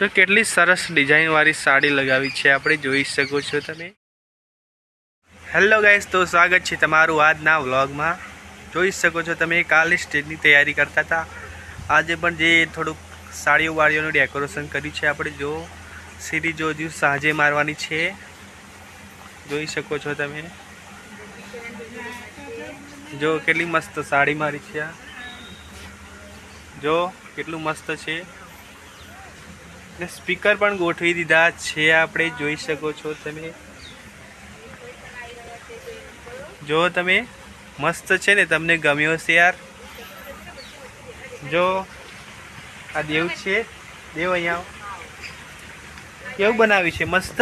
તો કેટલી સરસ ડિઝાઇનવાળી સાડી લગાવી છે આપણે જોઈ શકો છો તમે. હેલો ગાઈસ તો સ્વાગત છે તમારું આજના વ્લોગમાં જોઈ શકો છો તમે, કાલે સ્ટેજની તૈયારી કરતા હતા. આજે પણ જે થોડુંક સાડીઓ વાળીઓનું ડેકોરેશન કર્યું છે આપણે, જો સીડી જો હજુ સાંજે મારવાની છે. જોઈ શકો છો તમે. જો કેટલી મસ્ત સાડી મારી છે જો કેટલું મસ્ત છે. ને સ્પીકર પણ ગોઠવી દીધા છે આપણે જોઈ શકો છો તમે. જો તમે મસ્ત છે ને તમને ગમ્યો હશે યાર. જો આ દેવ છે. દેવ અહીંયા. કેવું બનાવ્યું છે? મસ્ત?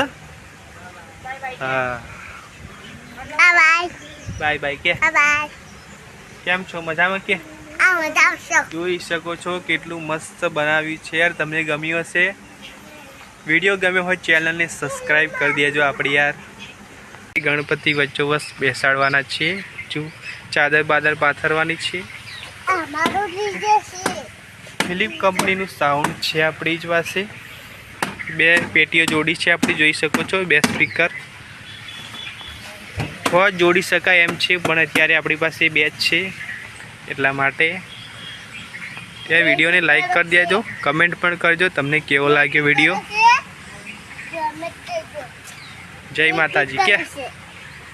હા. બાય બાય કે? કેમ છો? મજામાં કે? જોઈ શકો છો કેટલું મસ્ત બનાવ્યું છે યાર તમને ગમ્યું હશે. વીડિયો ગમ્યો હોય ચેનલને સબસ્ક્રાઈબ કરી દેજો આપણે યાર. ગણપતિ વચ્ચોવચ બેસાડવાના છે જો ચાદર બાદર પાથરવાની છે ફિલિપ કંપનીનું સાઉન્ડ છે આપણી જ પાસે. બે પેટીઓ જોડી છે, આપણે જોઈ શકો છો, બે સ્પીકર છ જોડી શકાય એમ છે, પણ અત્યારે આપણી પાસે બે જ છે. એટલા માટે ત્યાં વિડીયોને લાઈક કરી દેજો કમેન્ટ પણ કરજો, તમને કેવો લાગ્યો વીડિયો? ગમે. જય માતાજી કે?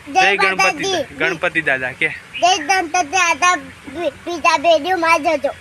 જય ગણપતિ ગણપતિ દાદા કે? જય ગણપતિ દાદા બીજા વિડીયોમાં જજો